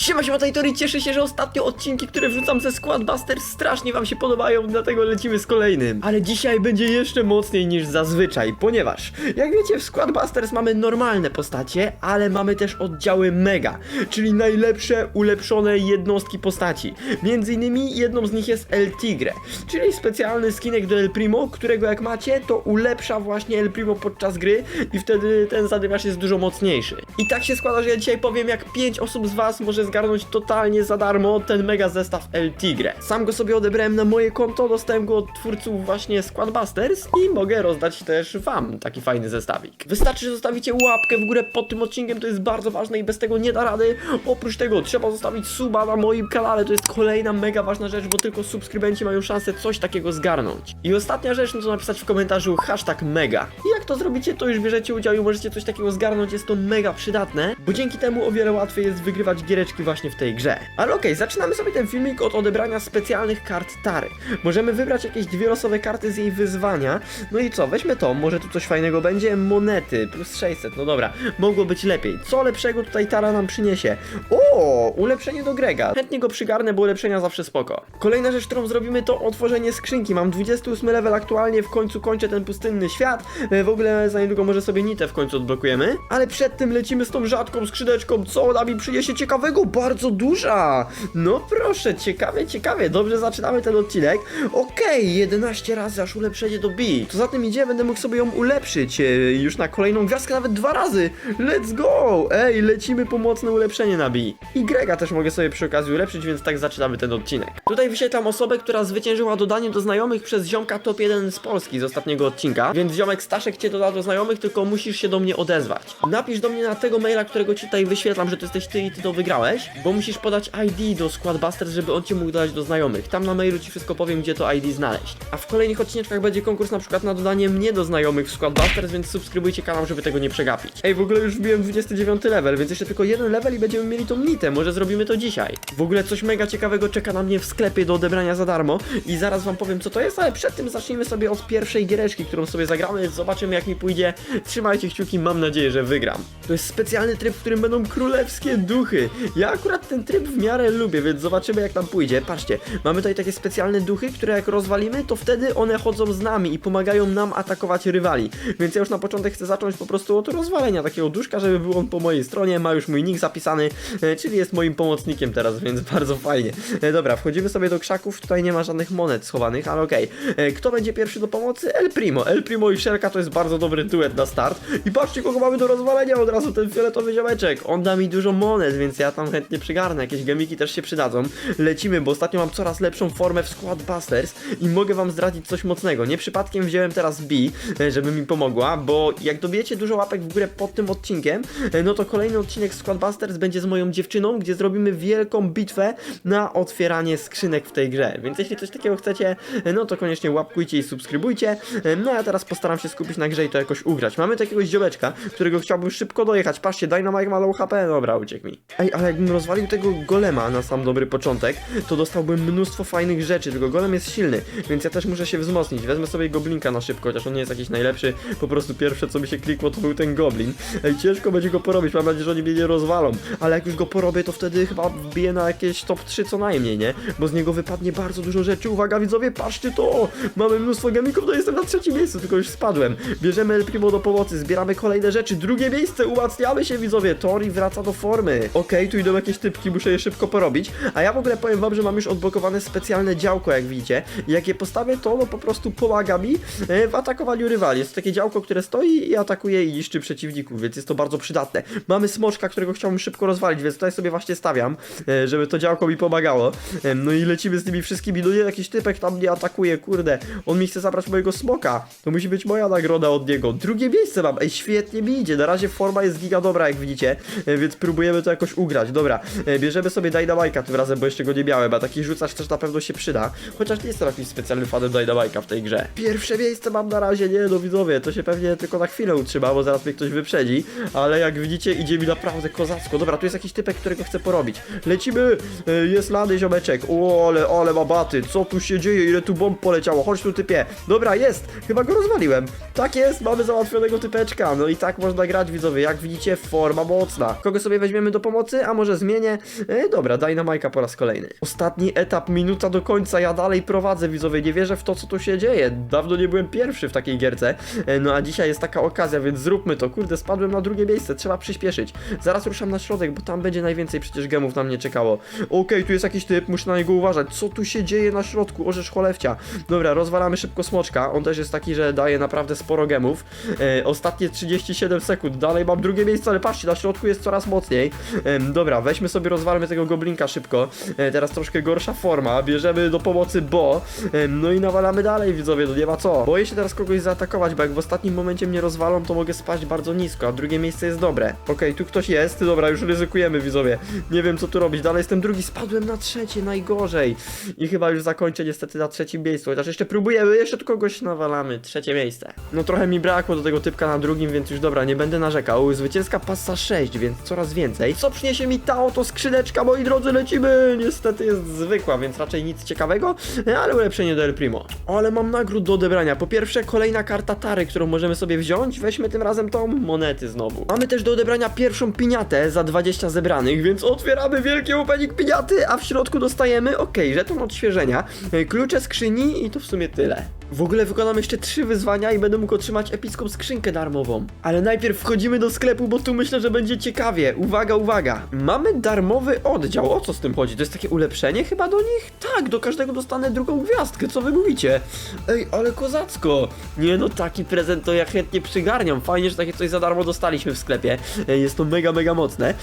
Siema, siema, Tajtori, cieszę się, że ostatnio odcinki, które wrzucam ze Squad Busters strasznie wam się podobają, dlatego lecimy z kolejnym. Ale dzisiaj będzie jeszcze mocniej niż zazwyczaj, ponieważ, jak wiecie, w Squad Busters mamy normalne postacie, ale mamy też oddziały Mega, czyli najlepsze, ulepszone jednostki postaci. Między innymi jedną z nich jest El Tigre, czyli specjalny skinek do El Primo, którego jak macie, to ulepsza właśnie El Primo podczas gry i wtedy ten zadymiarz jest dużo mocniejszy. I tak się składa, że ja dzisiaj powiem, jak 5 osób z was może zgarnąć totalnie za darmo ten mega zestaw El Tigre. Sam go sobie odebrałem na moje konto, dostałem go od twórców właśnie Squadbusters i mogę rozdać też wam taki fajny zestawik. Wystarczy, że zostawicie łapkę w górę pod tym odcinkiem, to jest bardzo ważne i bez tego nie da rady. Oprócz tego trzeba zostawić suba na moim kanale, to jest kolejna mega ważna rzecz, bo tylko subskrybenci mają szansę coś takiego zgarnąć. I ostatnia rzecz, no to napisać w komentarzu hashtag mega. I jak to zrobicie, to już bierzecie udział i możecie coś takiego zgarnąć, jest to mega przydatne, bo dzięki temu o wiele łatwiej jest wygrywać giereczki właśnie w tej grze. Ale okej, zaczynamy sobie ten filmik od odebrania specjalnych kart Tary. Możemy wybrać jakieś dwie losowe karty z jej wyzwania. No i co, weźmy to, może tu coś fajnego będzie. Monety, plus 600, no dobra, mogło być lepiej. Co lepszego tutaj Tara nam przyniesie? O, ulepszenie do Grega. Chętnie go przygarnę, bo ulepszenia zawsze spoko. Kolejna rzecz, którą zrobimy to otworzenie skrzynki. Mam 28 level aktualnie, w końcu kończę ten pustynny świat. E, W ogóle za niedługo może sobie nitę w końcu odblokujemy. Ale przed tym lecimy z tą rzadką skrzyneczką. Co ona mi przyniesie ciekawego? Bardzo duża! No proszę, ciekawie, ciekawie. Dobrze zaczynamy ten odcinek. Okej, 11 razy aż ulepszenie do B. Co za tym idzie, będę mógł sobie ją ulepszyć e, już na kolejną gwiazdkę nawet dwa razy. Let's go! Ej, lecimy po mocne ulepszenie na B. Grega też mogę sobie przy okazji ulepszyć, więc tak zaczynamy ten odcinek. Tutaj wyświetlam osobę, która zwyciężyła dodanie do znajomych przez ziomka top 1 z Polski z ostatniego odcinka. Więc ziomek Staszek cię doda do znajomych, tylko musisz się do mnie odezwać. Napisz do mnie na tego maila, którego ci tutaj wyświetlam, że to jesteś ty i ty to wygrałeś, bo musisz podać ID do Squadbusters, żeby on cię mógł dodać do znajomych. Tam na mailu ci wszystko powiem, gdzie to ID znaleźć. A w kolejnych odcineczkach będzie konkurs na przykład na dodanie mnie do znajomych w Squadbusters, więc subskrybujcie kanał, żeby tego nie przegapić. Ej, w ogóle już wbiłem 29 level, więc jeszcze tylko jeden level i będziemy mieli tą nitę. Może zrobimy to dzisiaj. W ogóle coś mega ciekawego czeka na mnie w sklepie do odebrania za darmo i zaraz wam powiem co to jest, ale przed tym zacznijmy sobie od pierwszej giereczki, którą sobie zagramy. Zobaczymy jak mi pójdzie. Trzymajcie kciuki, mam nadzieję, że wygram. To jest specjalny tryb, w którym będą królewskie duchy. Ja akurat ten tryb w miarę lubię, więc zobaczymy jak nam pójdzie. Patrzcie, mamy tutaj takie specjalne duchy, które jak rozwalimy, to wtedy one chodzą z nami i pomagają nam atakować rywali. Więc ja już na początek chcę zacząć po prostu od rozwalenia takiego duszka, żeby był on po mojej stronie. Ma już mój nick zapisany, e, czyli jest moim pomocnikiem teraz, więc bardzo fajnie. E, Dobra, wchodzimy sobie do krzaków. Tutaj nie ma żadnych monet schowanych, ale okej. E, Kto będzie pierwszy do pomocy? El Primo. El Primo i Szelka to jest bardzo dobry duet na start. I patrzcie, kogo mamy do rozwalenia od razu, ten fioletowy ziomeczek. On da mi dużo monet, więc ja tam chętnie przygarnę. Jakieś gemiki też się przydadzą. Lecimy, bo ostatnio mam coraz lepszą formę w Squad Busters i mogę wam zdradzić coś mocnego. Nie przypadkiem wziąłem teraz B, e, żeby mi pomogła, bo jak dobijecie dużo łapek w górę pod tym odcinkiem, e, no to kolejny odcinek Squad Busters będzie z moją dziewczyną, gdzie zrobimy wielką bitwę na otwieranie skrzynek w tej grze. Więc jeśli coś takiego chcecie, e, no to koniecznie łapkujcie i subskrybujcie. No a ja teraz postaram się skupić na grze i to jakoś ugrać. Mamy takiego ziomeczka, którego chciałbym szybko dojechać. Patrzcie, Dynamite ma low HP, dobra, uciekł mi. Ej, ale jakbym rozwalił tego golema na sam dobry początek, to dostałbym mnóstwo fajnych rzeczy, tylko golem jest silny, więc ja też muszę się wzmocnić. Wezmę sobie goblinka na szybko, chociaż on nie jest jakiś najlepszy, po prostu pierwsze co mi się klikło to był ten goblin. Ej, ciężko będzie go porobić, mam nadzieję, że oni mnie nie rozwalą, ale jak już go porobię, to wtedy chyba wbiję na jakieś top 3 co najmniej, nie? Bo z niego wypadnie bardzo dużo rzeczy. Uwaga widzowie, patrzcie to! Mamy mnóstwo gemików, no jestem na trzecim miejscu, tylko już spadłem. Bierzemy El Primo do pomocy, zbieramy kolejne rzeczy. Drugie miejsce, umacniamy się widzowie. Tori wraca do formy. Okej, tu idą jakieś typki, muszę je szybko porobić. A ja w ogóle powiem wam, że mam już odblokowane specjalne działko, jak widzicie. Jak je postawię, to ono po prostu pomaga mi e, w atakowaniu rywali. Jest to takie działko, które stoi i atakuje i niszczy przeciwników, więc jest to bardzo przydatne. Mamy smoczka, którego chciałbym szybko rozwalić, więc tutaj sobie właśnie stawiam, e, żeby to działko mi pomagało. E, No i lecimy z tymi wszystkimi. No nie, jakiś typek tam mnie atakuje, kurde. On mi chce zabrać mojego smoka. To musi być moja nagroda od niego. Drugie miejsce mam. Ej, świetnie mi idzie. Na razie forma jest giga dobra, jak widzicie, więc próbujemy to jakoś ugrać. Dobra, e, bierzemy sobie Dynamite'a tym razem, bo jeszcze go nie miałem, a taki rzucacz też na pewno się przyda. Chociaż nie jestem jakimś specjalnym fanem Dynamite'a w tej grze. Pierwsze miejsce mam na razie, nie no widzowie, to się pewnie tylko na chwilę utrzyma, bo zaraz mnie ktoś wyprzedzi, ale jak widzicie idzie mi naprawdę kozacko. Dobra, tu jest jakiś typek, którego chcę porobić. Lecimy, e, jest lany ziomeczek. O, ale, ale ma baty, co tu się dzieje, ile tu bomb poleciało, chodź tu typie. Dobra, jest, chyba go rozwaliłem. Tak jest, mamy załatwionego typeczka, no i tak można grać widzowie, jak widzicie forma mocna. Kogo sobie weźmiemy do pomocy, a może może zmienię. E, dobra, daj na Majka po raz kolejny. Ostatni etap, minuta do końca, ja dalej prowadzę, widzowie, nie wierzę w to, co tu się dzieje. Dawno nie byłem pierwszy w takiej gierce, e, no a dzisiaj jest taka okazja, więc zróbmy to. Kurde, spadłem na drugie miejsce, trzeba przyspieszyć. Zaraz ruszam na środek, bo tam będzie najwięcej przecież gemów na mnie czekało. Okej, tu jest jakiś typ, muszę na niego uważać. Co tu się dzieje na środku? Orzesz cholewcia. Dobra, rozwalamy szybko smoczka, on też jest taki, że daje naprawdę sporo gemów. E, ostatnie 37 sekund, dalej mam drugie miejsce, ale patrzcie, na środku jest coraz mocniej. Em, dobra, weźmy sobie, rozwalmy tego goblinka szybko. E, teraz troszkę gorsza forma, bierzemy do pomocy Bo. Em, no i nawalamy dalej, widzowie, no nie ma co. Boję się teraz kogoś zaatakować, bo jak w ostatnim momencie mnie rozwalą, to mogę spaść bardzo nisko, a drugie miejsce jest dobre. Okej, tu ktoś jest, dobra, już ryzykujemy, widzowie. Nie wiem, co tu robić, dalej jestem drugi, spadłem na trzecie, najgorzej. I chyba już zakończę niestety na trzecim miejscu, chociaż jeszcze próbujemy, jeszcze tu kogoś nawalamy, trzecie miejsce. No trochę mi brakło do tego typka na drugim, więc już dobra, nie będę narzekał. Zwycięska passa 6, więc coraz więcej. Co przyniesie mi ta oto skrzyneczka, moi drodzy, lecimy! Niestety jest zwykła, więc raczej nic ciekawego, ale ulepszenie do El Primo. Ale mam nagród do odebrania. Po pierwsze, kolejna karta Tary, którą możemy sobie wziąć. Weźmy tym razem tą monety znowu. Mamy też do odebrania pierwszą piniatę za 20 zebranych, więc otwieramy wielki opening piniaty, a w środku dostajemy, okej, żeton odświeżenia, klucze skrzyni i to w sumie tyle. W ogóle wykonam jeszcze trzy wyzwania i będę mógł otrzymać epicką skrzynkę darmową. Ale najpierw wchodzimy do sklepu, bo tu myślę, że będzie ciekawie. Uwaga, uwaga. Mamy darmowy oddział. O co z tym chodzi? To jest takie ulepszenie chyba do nich? Tak, do każdego dostanę drugą gwiazdkę. Co wy mówicie? Ej, ale kozacko. Nie no, taki prezent to ja chętnie przygarniam. Fajnie, że takie coś za darmo dostaliśmy w sklepie. Jest to mega, mega mocne.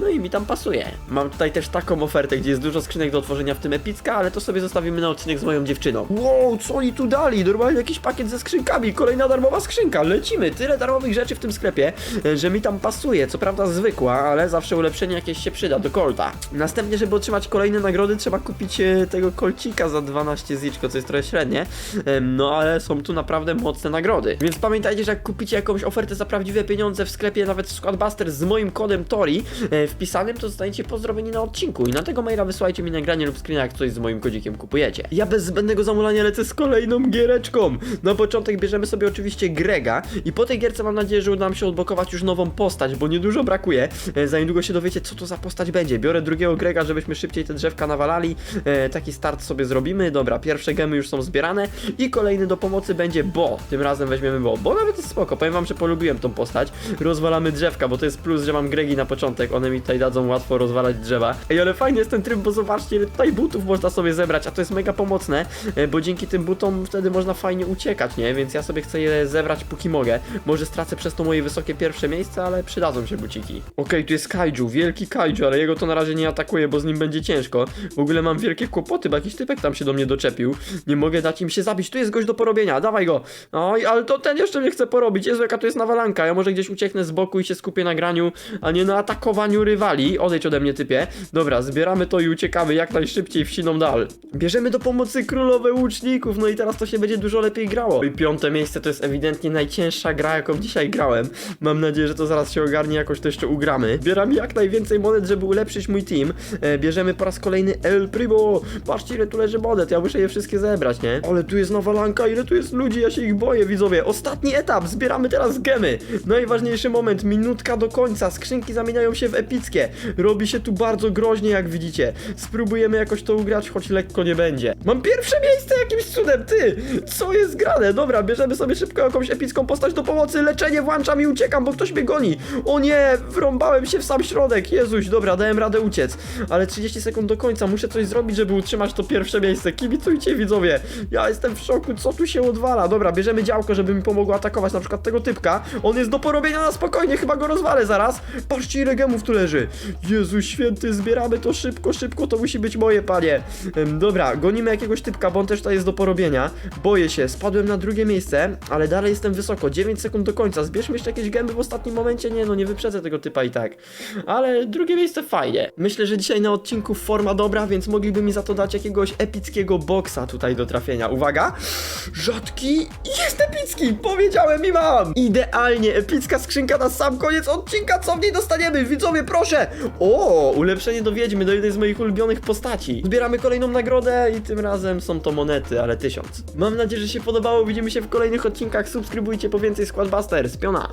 No i mi tam pasuje. Mam tutaj też taką ofertę, gdzie jest dużo skrzynek do otworzenia, w tym epicka, ale to sobie zostawimy na odcinek z moją dziewczyną. Wow, co oni tu dali? Normalnie jakiś pakiet ze skrzynkami. Kolejna darmowa skrzynka. Lecimy. Tyle darmowych rzeczy w tym sklepie, e, że mi tam pasuje. Co prawda zwykła, ale zawsze ulepszenie jakieś się przyda do kolta. Następnie, żeby otrzymać kolejne nagrody, trzeba kupić e, tego kolcika za 12 ziczko, co jest trochę średnie. No ale są tu naprawdę mocne nagrody. Więc pamiętajcie, że jak kupicie jakąś ofertę za prawdziwe pieniądze w sklepie, nawet Squadbuster z moim kodem TORI e, wpisanym, to zostaniecie pozdrowieni na odcinku. I na tego maila wysłajcie mi nagranie lub screena, jak coś z moim kodzikiem kupujecie. Ja bez zbędnego zamulania lecę z kolejną giereczką. Na początek bierzemy sobie oczywiście Grega i po tej gierce mam nadzieję, że uda nam się odblokować już nową postać, bo niedużo brakuje. E, Za niedługo się dowiecie, co to za postać będzie. Biorę drugiego Grega, żebyśmy szybciej te drzewka nawalali. E, taki start sobie zrobimy. Dobra, pierwsze gemy już są zbierane i kolejny do pomocy będzie Bo. Tym razem weźmiemy Bo. Bo nawet jest spoko. Powiem wam, że polubiłem tą postać. Rozwalamy drzewka, bo to jest plus, że mam Gregi na początek. One mi tutaj dadzą łatwo rozwalać drzewa. Ej, ale fajny jest ten tryb, bo zobaczcie, ile tutaj butów można sobie zebrać, a to jest mega pomocne, e, bo dzięki tym butom wtedy można fajnie uciekać, nie? Więc ja sobie chcę je zebrać póki mogę. Może stracę przez to moje wysokie pierwsze miejsce, ale przydadzą się buciki. Okej, tu jest kaiju, wielki kaiju, ale jego to na razie nie atakuje, bo z nim będzie ciężko. W ogóle mam wielkie kłopoty, bo jakiś typek tam się do mnie doczepił. Nie mogę dać im się zabić, tu jest gość do porobienia, dawaj go. Oj, ale to ten jeszcze mnie chce porobić. Jezu, jaka to jest nawalanka. Ja może gdzieś ucieknę z boku i się skupię na graniu, a nie na atakowaniu rywali. Odejdź ode mnie, typie. Dobra, zbieramy to i uciekamy jak najszybciej w siną dal. Bierzemy do pomocy królowe łuczników, no i teraz to się będzie dużo lepiej grało. I piąte miejsce to jest ewidentnie najcięższa gra, jaką dzisiaj grałem. Mam nadzieję, że to zaraz się ogarnie, jakoś to jeszcze ugramy. Zbieram jak najwięcej monet, żeby ulepszyć mój team. E, bierzemy po raz kolejny El Primo. Patrzcie, ile tu leży monet, ja muszę je wszystkie zebrać, nie? Ale tu jest nawalanka, ile tu jest ludzi, ja się ich boję, widzowie. Ostatni etap, zbieramy teraz gemy. Najważniejszy moment, minutka do końca, skrzynki zamieniają się w epickie. Robi się tu bardzo groźnie, jak widzicie. Spróbujemy jakoś to ugrać, choć lekko nie będzie. Mam pierwsze miejsce jakimś cudem, ty! Co jest grane? Dobra, bierzemy sobie szybko jakąś epicką postać do pomocy, leczenie włączam i uciekam, bo ktoś mnie goni. O nie, wrąbałem się w sam środek, Jezuś, dobra, dałem radę uciec. Ale 30 sekund do końca, muszę coś zrobić, żeby utrzymać to pierwsze miejsce. Kibicujcie, widzowie. Ja jestem w szoku, co tu się odwala. Dobra, bierzemy działko, żeby mi pomogło atakować na przykład tego typka. On jest do porobienia na spokojnie, chyba go rozwalę zaraz. Patrzcie, ile gemów tu leży. Jezu święty, zbieramy to szybko, szybko, to musi być moje, panie. Dobra, gonimy jakiegoś typka, bo on też tutaj jest do porobienia. Boję się, spadłem na drugie miejsce, ale dalej jestem wysoko. 9 sekund do końca. Zbierzmy jeszcze jakieś gęby w ostatnim momencie. Nie, no nie wyprzedzę tego typa i tak. Ale drugie miejsce fajnie. Myślę, że dzisiaj na odcinku forma dobra, więc mogliby mi za to dać jakiegoś epickiego boksa tutaj do trafienia. Uwaga! Rzadki jest epicki! Powiedziałem i mam! Idealnie, epicka skrzynka na sam koniec odcinka. Co w niej dostaniemy? Widzowie, proszę! O, ulepszenie do wiedźmy, do jednej z moich ulubionych postaci. Zbieramy kolejną nagrodę i tym razem są to monety, ale tysiąc. Mam nadzieję, że się podobało. Widzimy się w kolejnych odcinkach. Subskrybujcie po więcej Squadbusters. Piona!